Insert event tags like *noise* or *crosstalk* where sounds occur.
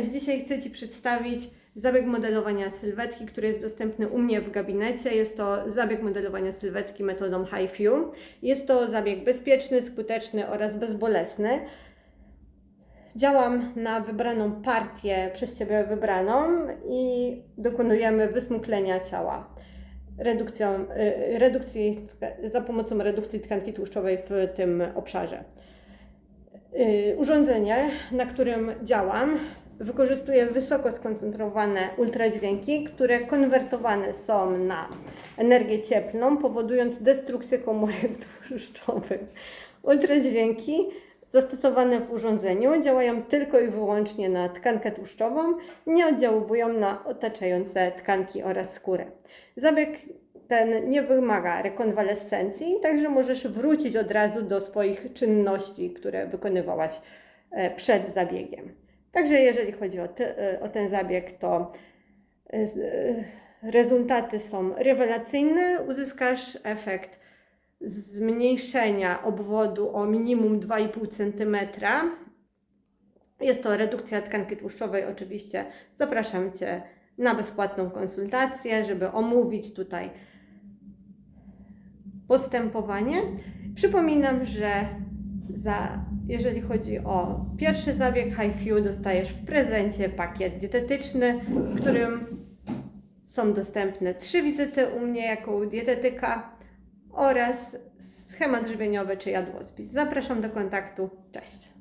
Dzisiaj chcę Ci przedstawić zabieg modelowania sylwetki, który jest dostępny u mnie w gabinecie. Jest to zabieg modelowania sylwetki metodą HiFu. Jest to zabieg bezpieczny, skuteczny oraz bezbolesny. Działam na wybraną partię, przez Ciebie wybraną i dokonujemy wysmuklenia ciała. Redukcją, y, redukcji, za pomocą redukcji tkanki tłuszczowej w tym obszarze. Y, Urządzenie, na którym działam, wykorzystuje wysoko skoncentrowane ultradźwięki, które konwertowane są na energię cieplną, powodując destrukcję komórek *laughs* tłuszczowych. Ultradźwięki zastosowane w urządzeniu działają tylko i wyłącznie na tkankę tłuszczową, nie oddziałują na otaczające tkanki oraz skórę. Zabieg ten nie wymaga rekonwalescencji, także możesz wrócić od razu do swoich czynności, które wykonywałaś e, przed zabiegiem. Także jeżeli chodzi o, e, o ten zabieg, to e, e, rezultaty są rewelacyjne. Uzyskasz efekt zmniejszenia obwodu o minimum 2,5 cm. Jest to redukcja tkanki tłuszczowej, oczywiście. Zapraszam Cię na bezpłatną konsultację, żeby omówić tutaj postępowanie. Przypominam, że za, jeżeli chodzi o pierwszy zabieg HiFu, dostajesz w prezencie pakiet dietetyczny, w którym są dostępne trzy wizyty u mnie jako dietetyka oraz schemat żywieniowy czy jadłospis. Zapraszam do kontaktu. Cześć!